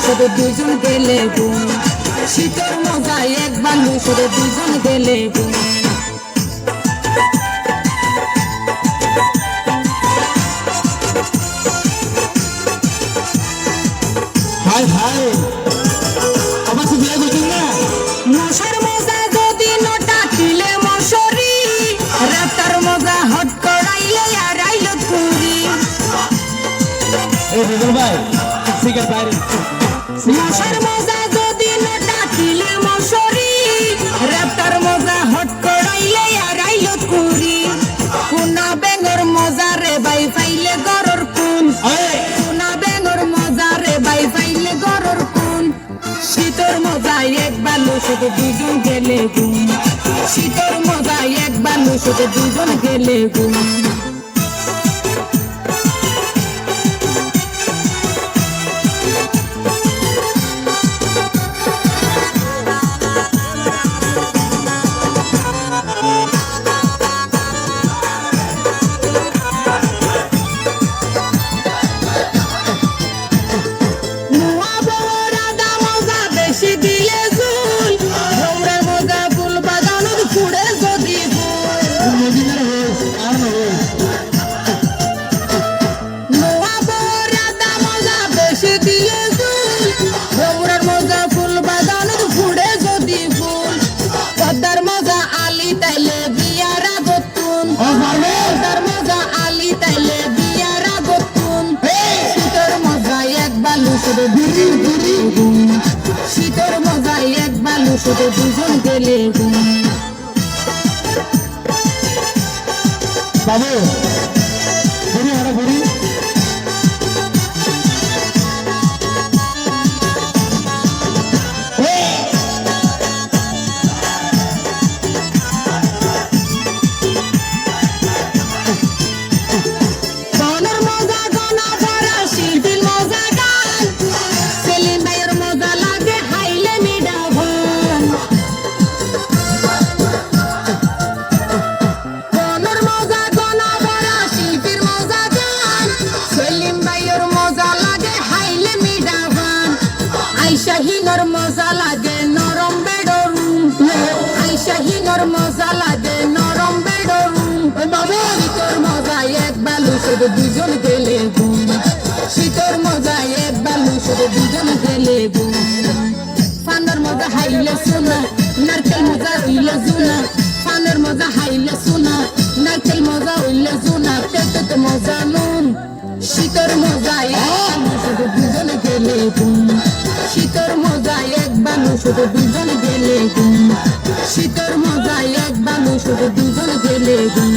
শুধু দুজন গেলে গুণ শীতের মজা এক বালু শুধু দুজন গেলে গুণ হায় হায় আমার তো বিয়ে করছেন না? মশার মজা যদি নটা তিলে মশরি রাতার মজা হট করাইলে আর আইল কুড়ি। এই বিজল ভাই সিগারেট বাইরে। মশার মজা যদি নটা তিলে মশরি রাতার মজা হট করাইলে আর আইল কুড়ি। কুনা বেঙ্গর মজা রে বাই ফাইলে গরর কুন কুনা বেঙ্গর মজা রে বাই ফাইলে গরর কুন শীতর মজা এক বালু শুধু দুজন গেলে গুণ শীতর মজা এক বালু শুধু দুজন গেলে গুণ শুধু দুজন গেলে গুম শীতের মজা এক বালু শুধু দুজন গেলে গুম বাবু মজা লাগে, নরম বেডরুম বাবা, শীতর মজা এক বালু, শুধু দুজন গেলে গুণ শীতর মজা এক বালু, শুধু দুজন গেলে গুণ ফানের মজা হাইলে সোনা, নারকেল মজা হইলে জুনা। ফানের মজা হাইলে সোনা, নারকেল মজা হইলে জুনা। পেটে মজা নুন। শীতর মজা শুধু দুজন শুধু দুজন গেলে গুম।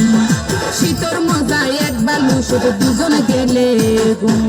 শীতর মজা একবার শুধু দুজন গেলে গুণ